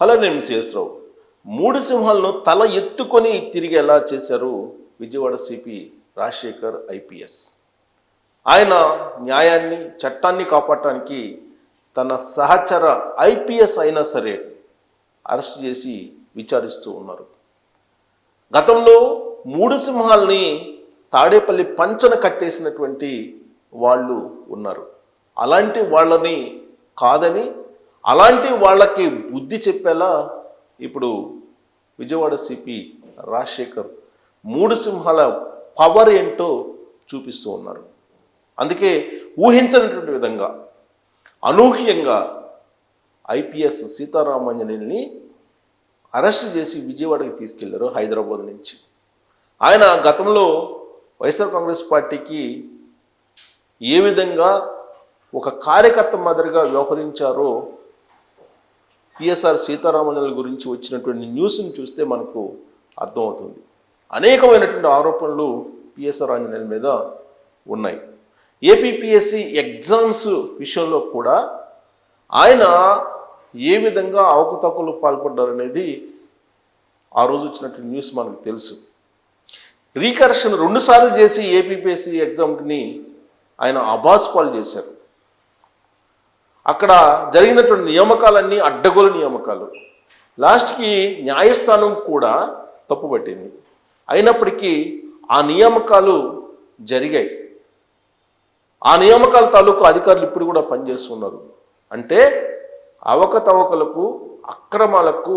Hello నేను శేషరావు మూడు సింహాలను తల ఎత్తుకొని తిరిగేలా చేశారు విజయవాడ సిపి రాజశేఖర్ ఐపీఎస్. ఆయన న్యాయాన్ని చట్టాన్ని కాపాడటానికి తన సహచర ఐపీఎస్ అయినా సరే అరెస్ట్ చేసి విచారిస్తూ ఉన్నారు. గతంలో మూడు సింహాల్ని తాడేపల్లి పంచన కట్టేసినటువంటి వాళ్ళు ఉన్నారు. అలాంటి వాళ్ళని కాదని అలాంటి వాళ్ళకి బుద్ధి చెప్పేలా ఇప్పుడు విజయవాడ సిపి రాజశేఖర్ మూడు సింహాల పవర్ ఏంటో చూపిస్తూ ఉన్నారు. అందుకే ఊహించినటువంటి విధంగా అనూహ్యంగా ఐపీఎస్ సీతారామాంజనేయుల్ని అరెస్ట్ చేసి విజయవాడకి తీసుకెళ్ళారు హైదరాబాద్ నుంచి. ఆయన గతంలో వైఎస్ఆర్ కాంగ్రెస్ పార్టీకి ఏ విధంగా ఒక కార్యకర్త మాదిరిగా వ్యవహరించారో పిఎస్ఆర్ సీతారామన్యుల గురించి వచ్చినటువంటి న్యూస్ని చూస్తే మనకు అర్థమవుతుంది. అనేకమైనటువంటి ఆరోపణలు పిఎస్ఆర్ ఆంజనేయుల మీద ఉన్నాయి. ఏపీపీఎస్సి ఎగ్జామ్స్ విషయంలో కూడా ఆయన ఏ విధంగా అవకతవకలు పాల్పడ్డారనేది ఆ రోజు వచ్చినటువంటి న్యూస్ మనకు తెలుసు. రీకరెక్షన్ రెండుసార్లు చేసి ఏపీపీఎస్సి ఎగ్జామ్ని ఆయన అబాస్ పాలు చేశారు. అక్కడ జరిగినటువంటి నియామకాలన్నీ అడ్డగోలు నియామకాలు. లాస్ట్కి న్యాయస్థానం కూడా తప్పుపట్టింది అయినప్పటికీ ఆ నియామకాలు జరిగాయి. ఆ నియామకాల తాలూకు అధికారులు ఇప్పుడు కూడా పనిచేస్తున్నారు. అంటే అవకతవకలకు అక్రమాలకు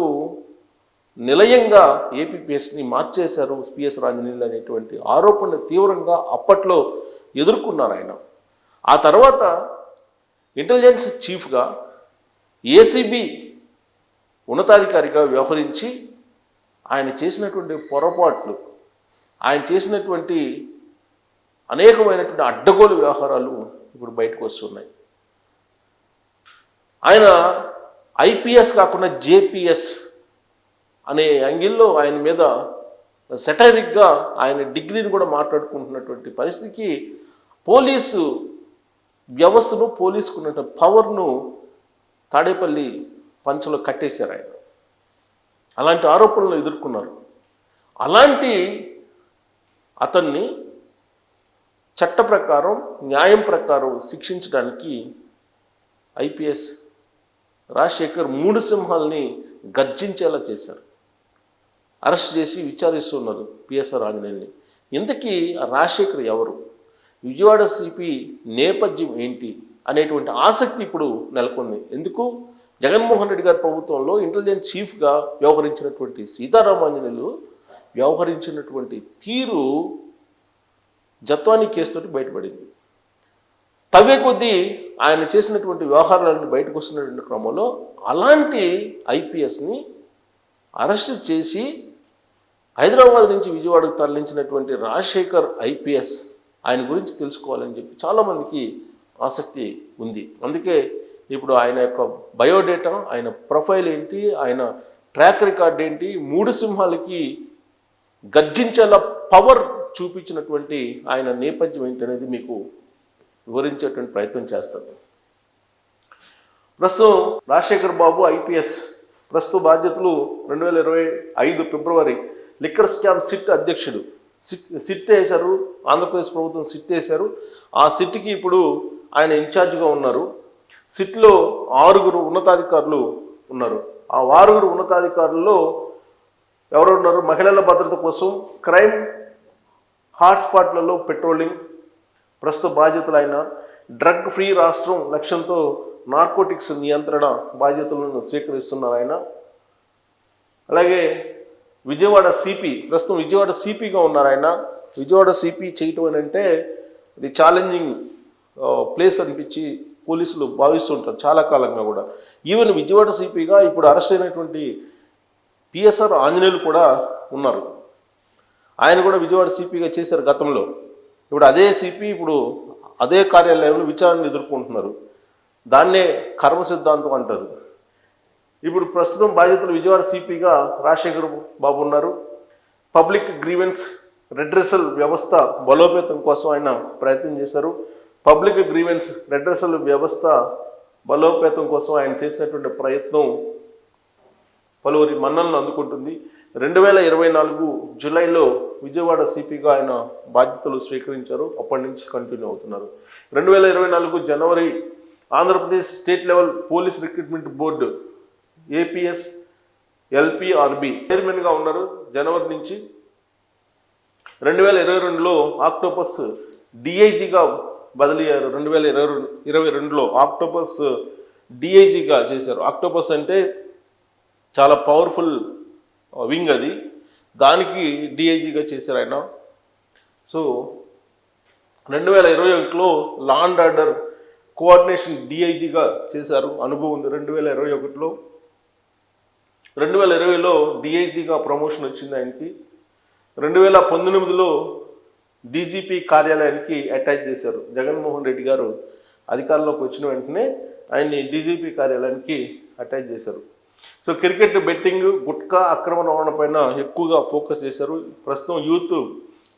నిలయంగా ఏపీపీఎస్ని మార్చేశారు పిఎస్ రాజనీళ్ళు అనేటువంటి ఆరోపణ తీవ్రంగా అప్పట్లో ఎదుర్కొన్నారు ఆయన. ఆ తర్వాత ఇంటెలిజెన్స్ చీఫ్గా ఏసీబీ ఉన్నతాధికారిగా వ్యవహరించి ఆయన చేసినటువంటి పొరపాట్లు ఆయన చేసినటువంటి అనేకమైనటువంటి అడ్డగోలు వ్యవహారాలు ఇప్పుడు బయటకు వస్తున్నాయి. ఆయన ఐపీఎస్ కాకుండా జేపీఎస్ అనే యాంగిల్లో ఆయన మీద సెటరిక్గా ఆయన డిగ్రీని కూడా మాట్లాడుకుంటున్నటువంటి పరిస్థితికి పోలీసు వ్యవస్థను పోలీసుకున్న పవర్ను తాడేపల్లి పంచలో కట్టేశారు ఆయన. అలాంటి ఆరోపణలు ఎదుర్కొన్నారు. అలాంటి అతన్ని చట్ట ప్రకారం న్యాయం ప్రకారం శిక్షించడానికి ఐపీఎస్ రాజశేఖర్ మూడు సింహాల్ని గర్జించేలా చేశారు. అరెస్ట్ చేసి విచారిస్తున్నారు పిఎస్ఆర్ ఆంజనేయుల్ని. ఇంతకీ రాజశేఖర్ ఎవరు? విజయవాడ సిపి నేపథ్యం ఏంటి అనేటువంటి ఆసక్తి ఇప్పుడు నెలకొంది. ఎందుకు? జగన్మోహన్ రెడ్డి గారి ప్రభుత్వంలో ఇంటెలిజెన్స్ చీఫ్గా వ్యవహరించినటువంటి సీతారామాంజనేయులు వ్యవహరించినటువంటి తీరు జత్వాని కేసుతోటి బయటపడింది. తవ్వే కొద్దీ ఆయన చేసినటువంటి వ్యవహారాలన్నీ బయటకు వస్తున్నటువంటి క్రమంలో అలాంటి ఐపీఎస్ని అరెస్ట్ చేసి హైదరాబాద్ నుంచి విజయవాడకు తరలించినటువంటి రాజశేఖర్ ఐపీఎస్ ఆయన గురించి తెలుసుకోవాలని చెప్పి చాలామందికి ఆసక్తి ఉంది. అందుకే ఇప్పుడు ఆయన యొక్క బయోడేటా ఆయన ప్రొఫైల్ ఏంటి ఆయన ట్రాక్ రికార్డ్ ఏంటి మూడు సింహాలకి గర్జించేలా పవర్ చూపించినటువంటి ఆయన నేపథ్యం ఏంటనేది మీకు వివరించేటువంటి ప్రయత్నం చేస్తాను. ప్రస్తుతం రాజశేఖర్ బాబు ఐపీఎస్ ప్రస్తుత బాధ్యతలు రెండు వేల ఇరవై ఐదు ఫిబ్రవరి లిక్కర్ స్కామ్ సిట్ అధ్యక్షుడు సిట్ సిట్ వేశారు ఆంధ్రప్రదేశ్ ప్రభుత్వం సిట్ వేశారు ఆ సిట్కి ఇప్పుడు ఆయన ఇన్ఛార్జ్గా ఉన్నారు. సిట్లో ఆరుగురు ఉన్నతాధికారులు ఉన్నారు. ఆ ఆరుగురు ఉన్నతాధికారుల్లో ఎవరు ఉన్నారు మహిళల భద్రత కోసం క్రైమ్ హాట్స్పాట్లలో పెట్రోలింగ్ ప్రస్తుత బాధ్యతలు డ్రగ్ ఫ్రీ రాష్ట్రం లక్ష్యంతో నార్కోటిక్స్ నియంత్రణ బాధ్యతలను స్వీకరిస్తున్నారు ఆయన. అలాగే విజయవాడ సిపి ప్రస్తుతం విజయవాడ సిపిగా ఉన్నారు ఆయన. విజయవాడ సిపి చేయటం అని అంటే ఇది ఛాలెంజింగ్ ప్లేస్ అనిపించి పోలీసులు భావిస్తుంటారు చాలా కాలంగా కూడా. ఈవెన్ విజయవాడ సిపిగా ఇప్పుడు అరెస్ట్ అయినటువంటి పిఎస్ఆర్ ఆంజనేయులు కూడా ఉన్నారు. ఆయన కూడా విజయవాడ సిపిగా చేశారు గతంలో. ఇప్పుడు అదే సిపి ఇప్పుడు అదే కార్యాలయంలో విచారణ ఎదుర్కొంటున్నారు. దాన్నే కర్మ సిద్ధాంతం అంటారు. ఇప్పుడు ప్రస్తుతం బాధ్యతలు విజయవాడ సిపిగా రాజశేఖర్ బాబు ఉన్నారు. పబ్లిక్ గ్రీవెన్స్ రెడ్రెసల్ వ్యవస్థ బలోపేతం కోసం ఆయన ప్రయత్నం చేశారు. పబ్లిక్ గ్రీవెన్స్ రెడ్రెసల్ వ్యవస్థ బలోపేతం కోసం ఆయన చేసినటువంటి ప్రయత్నం పలువురి మన్నలను అందుకుంటుంది. రెండు వేల ఇరవై నాలుగు జూలైలో విజయవాడ సిపిగా ఆయన బాధ్యతలు స్వీకరించారు. అప్పటి నుంచి కంటిన్యూ అవుతున్నారు. రెండు వేల ఇరవై నాలుగు జనవరి Andhra Pradesh state level police recruitment board APS LPRB చైర్మన్గా ఉన్నారు జనవరి నుంచి. రెండు వేల ఇరవై రెండులో ఆక్టోపస్ డిఐజీగా బదిలీ అయ్యారు రెండు వేల ఇరవై రెండు ఇరవై రెండులో ఆక్టోపస్ డిఐజీగా చేశారు. ఆక్టోపస్ అంటే చాలా పవర్ఫుల్ వింగ్ అది. దానికి డిఐజీగా చేశారు ఆయన. సో రెండు వేల ఇరవై ఒకటిలో లాండ్ ఆర్డర్ కోఆర్డినేషన్ డిఐజీగా చేశారు. అనుభవం ఉంది. రెండు వేల ఇరవై ఒకటిలో రెండు వేల ఇరవైలో డిఐజీగా ప్రమోషన్ వచ్చింది ఆయనకి. రెండు వేల పంతొమ్మిదిలో డీజీపీ కార్యాలయానికి అటాచ్ చేశారు జగన్మోహన్ రెడ్డి గారు. అధికారంలోకి వచ్చిన వెంటనే ఆయన్ని డీజీపీ కార్యాలయానికి అటాచ్ చేశారు. సో క్రికెట్ బెట్టింగ్ గుట్కా అక్రమ రవాణా పైన ఎక్కువగా ఫోకస్ చేశారు. ప్రస్తుతం యూత్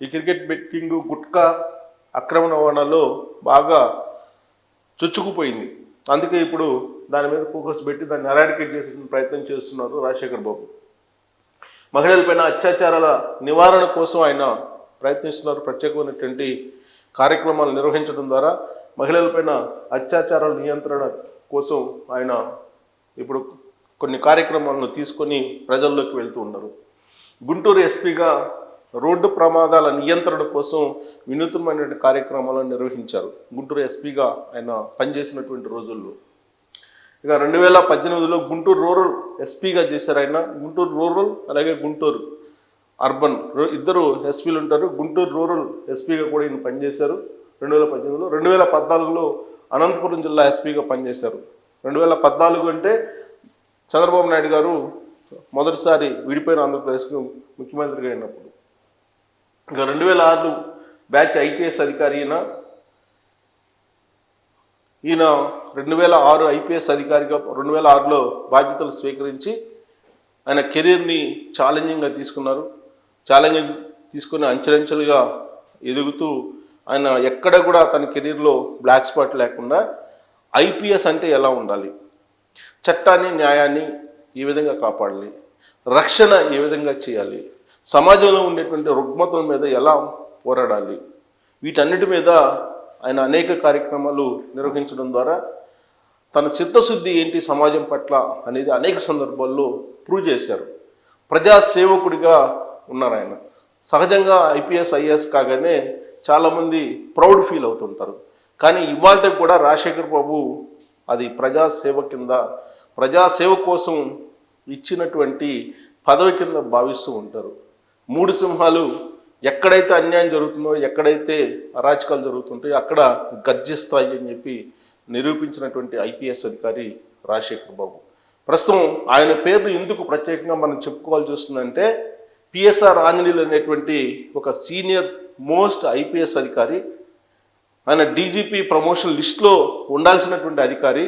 ఈ క్రికెట్ బెట్టింగ్ గుట్కా అక్రమ రవాణాలో బాగా చొచ్చుకుపోయింది. అందుకే ఇప్పుడు దాని మీద ఫోకస్ పెట్టి దాన్ని అరాడికేట్ చేసే ప్రయత్నం చేస్తున్నారు రాజశేఖర్ బాబు. మహిళలపైన అత్యాచారాల నివారణ కోసం ఆయన ప్రయత్నిస్తున్నారు. ప్రత్యేకమైనటువంటి కార్యక్రమాలు నిర్వహించడం ద్వారా మహిళలపైన అత్యాచారాల నియంత్రణ కోసం ఆయన ఇప్పుడు కొన్ని కార్యక్రమాలను తీసుకొని ప్రజల్లోకి వెళ్తూ ఉన్నారు. గుంటూరు ఎస్పీగా రోడ్డు ప్రమాదాల నియంత్రణ కోసం వినూత్నమైనటువంటి కార్యక్రమాలను నిర్వహించారు. గుంటూరు ఎస్పీగా ఆయన పనిచేసినటువంటి రోజుల్లో. ఇక రెండు వేల పద్దెనిమిదిలో గుంటూరు రూరల్ ఎస్పీగా చేశారు ఆయన. గుంటూరు రూరల్ అలాగే గుంటూరు అర్బన్ ఇద్దరు ఎస్పీలు ఉంటారు. గుంటూరు రూరల్ ఎస్పీగా కూడా ఈయన పనిచేశారు. రెండు వేల పద్దెనిమిదిలో రెండు వేల పద్నాలుగులో అనంతపురం జిల్లా ఎస్పీగా పనిచేశారు. రెండు వేల పద్నాలుగు అంటే చంద్రబాబు నాయుడు గారు మొదటిసారి విడిపోయిన ఆంధ్రప్రదేశ్కు ముఖ్యమంత్రిగా అయినప్పుడు. ఇంకా రెండు వేల ఆరు బ్యాచ్ ఐపీఎస్ అధికారి ఈయన. ఈయన రెండు వేల ఆరు ఐపీఎస్ అధికారిగా రెండు వేల ఆరులో బాధ్యతలు స్వీకరించి ఆయన కెరీర్ని ఛాలెంజింగ్గా తీసుకున్నారు. ఛాలెంజింగ్ తీసుకుని అంచెలంచెలుగా ఎదుగుతూ ఆయన ఎక్కడ కూడా తన కెరీర్లో బ్లాక్ స్పాట్ లేకుండా ఐపీఎస్ అంటే ఎలా ఉండాలి? చట్టాన్ని న్యాయాన్ని ఏ విధంగా కాపాడాలి. రక్షణ ఏ విధంగా చేయాలి? సమాజంలో ఉండేటువంటి రుగ్మతల మీద ఎలా పోరాడాలి? వీటన్నిటి మీద ఆయన అనేక కార్యక్రమాలు నిర్వహించడం ద్వారా తన చిత్తశుద్ధి ఏంటి సమాజం పట్ల అనేది అనేక సందర్భాల్లో ప్రూవ్ చేశారు. ప్రజాసేవకుడిగా ఉన్నారు ఆయన. సహజంగా ఐపీఎస్ ఐఏఎస్ కాగానే చాలామంది ప్రౌడ్ ఫీల్ అవుతుంటారు. కానీ ఇవాళ కూడా రాజశేఖర్ బాబు అది ప్రజాసేవ కింద ప్రజాసేవ కోసం ఇచ్చినటువంటి పదవి కింద భావిస్తూ ఉంటారు. మూడు సింహాలు ఎక్కడైతే అన్యాయం జరుగుతుందో ఎక్కడైతే అరాచకాలు జరుగుతుంటాయో అక్కడ గర్జిస్తాయి అని చెప్పి నిరూపించినటువంటి ఐపీఎస్ అధికారి రాజశేఖర్ బాబు. ప్రస్తుతం ఆయన పేరు ఎందుకు ప్రత్యేకంగా మనం చెప్పుకోవాల్సి వస్తుందంటే పిఎస్ఆర్ ఆంజనేయులు అనేటువంటి ఒక సీనియర్ మోస్ట్ ఐపీఎస్ అధికారి ఆయన డీజీపీ ప్రమోషన్ లిస్ట్లో ఉండాల్సినటువంటి అధికారి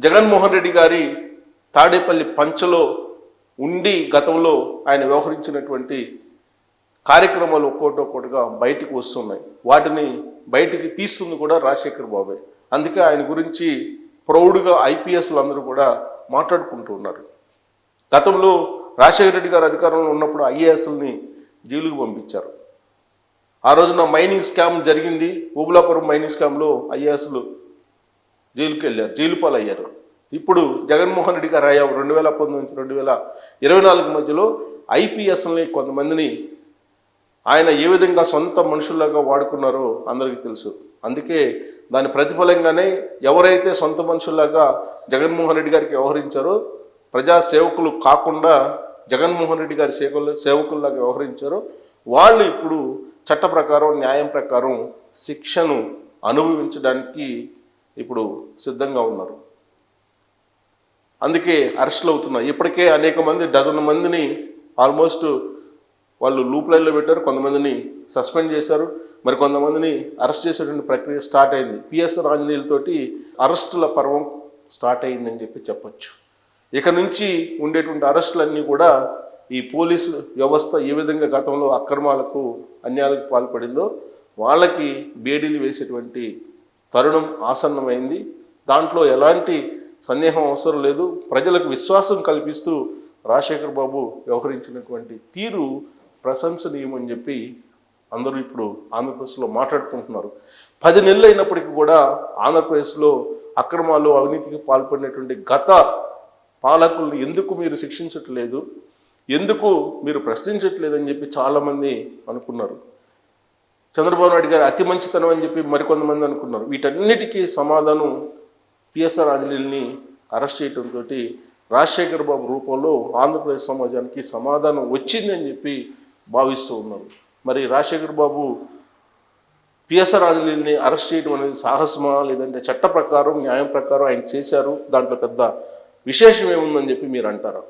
జగన్మోహన్ రెడ్డి గారి తాడేపల్లి పంచలో ఉండి గతంలో ఆయన వ్యవహరించినటువంటి కార్యక్రమాలు ఒక్కోటి ఒక్కోటిగా బయటకు వస్తున్నాయి. వాటిని బయటికి తీస్తుంది కూడా రాజశేఖర్ బాబే. అందుకే ఆయన గురించి ప్రౌడ్గా ఐపీఎస్లు అందరూ కూడా మాట్లాడుకుంటూ ఉన్నారు. గతంలో రాజశేఖర రెడ్డి గారు అధికారంలో ఉన్నప్పుడు ఐఏఎస్ని జైలుకు పంపించారు. ఆ రోజున మైనింగ్ స్కామ్ జరిగింది. ఊబులాపురం మైనింగ్ స్కామ్లో ఐఏఎస్లు జైలుకి వెళ్ళారు జైలు పాలయ్యారు ఇప్పుడు జగన్మోహన్ రెడ్డి గారు అయ్యా రెండు వేల పంతొమ్మిది నుంచి రెండు వేల ఇరవై నాలుగు మధ్యలో ఐపీఎస్ని కొంతమందిని ఆయన ఏ విధంగా సొంత మనుషుల్లాగా వాడుకున్నారో అందరికీ తెలుసు. అందుకే దాని ప్రతిఫలంగానే ఎవరైతే సొంత మనుషుల్లాగా జగన్మోహన్ రెడ్డి గారికి వ్యవహరించారో ప్రజాసేవకులు కాకుండా జగన్మోహన్ రెడ్డి గారి సేవకులు సేవకుల్లాగా వ్యవహరించారో వాళ్ళు ఇప్పుడు చట్ట ప్రకారం న్యాయం ప్రకారం శిక్షను అనుభవించడానికి ఇప్పుడు సిద్ధంగా ఉన్నారు. అందుకే అరెస్టులు అవుతున్నాయి. ఇప్పటికే అనేక మంది డజన్ మందిని ఆల్మోస్ట్ వాళ్ళు లూప్ లైన్లో పెట్టారు. కొంతమందిని సస్పెండ్ చేశారు. మరి కొంతమందిని అరెస్ట్ చేసేటువంటి ప్రక్రియ స్టార్ట్ అయింది. పిఎస్ఆర్ ఆంజనేయులతోటి అరెస్టుల పర్వం స్టార్ట్ అయిందని చెప్పి చెప్పొచ్చు. ఇక నుంచి ఉండేటువంటి అరెస్టులన్నీ కూడా ఈ పోలీసు వ్యవస్థ ఏ విధంగా గతంలో అక్రమాలకు అన్యాయాలకు పాల్పడిందో వాళ్ళకి బేడీలు వేసేటువంటి తరుణం ఆసన్నమైంది. దాంట్లో ఎలాంటి సందేహం అవసరం లేదు. ప్రజలకు విశ్వాసం కల్పిస్తూ రాజశేఖర్ బాబు వ్యవహరించినటువంటి తీరు ప్రశంసనీయమని చెప్పి అందరూ ఇప్పుడు ఆంధ్రప్రదేశ్లో మాట్లాడుకుంటున్నారు. పది నెలలు అయినప్పటికీ కూడా ఆంధ్రప్రదేశ్లో అక్రమాలు అవినీతికి పాల్పడినటువంటి గత పాలకుల్ని ఎందుకు మీరు శిక్షించట్లేదు? ఎందుకు మీరు ప్రశ్నించట్లేదని చెప్పి చాలామంది అనుకున్నారు. చంద్రబాబు నాయుడు గారు అతి మంచితనం అని చెప్పి మరికొంతమంది అనుకున్నారు. వీటన్నిటికీ సమాధానం పిఎస్ఆర్ ఆంజనేయుల్ని అరెస్ట్ చేయడంతో రాజశేఖర్ బాబు రూపంలో ఆంధ్రప్రదేశ్ సమాజానికి సమాధానం వచ్చిందని చెప్పి భావిస్తూ ఉన్నారు. మరి రాజశేఖర్ బాబు పిఎస్ఆర్ ఆంజనేయుల్ని అరెస్ట్ చేయడం అనేది సాహసమా? లేదంటే చట్ట ప్రకారం న్యాయం ప్రకారం ఆయన చేశారు? దాంట్లో పెద్ద విశేషం ఏముందని చెప్పి మీరు అంటారా?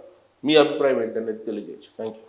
మీ అభిప్రాయం ఏంటనేది తెలియజేయచ్చు. Thank you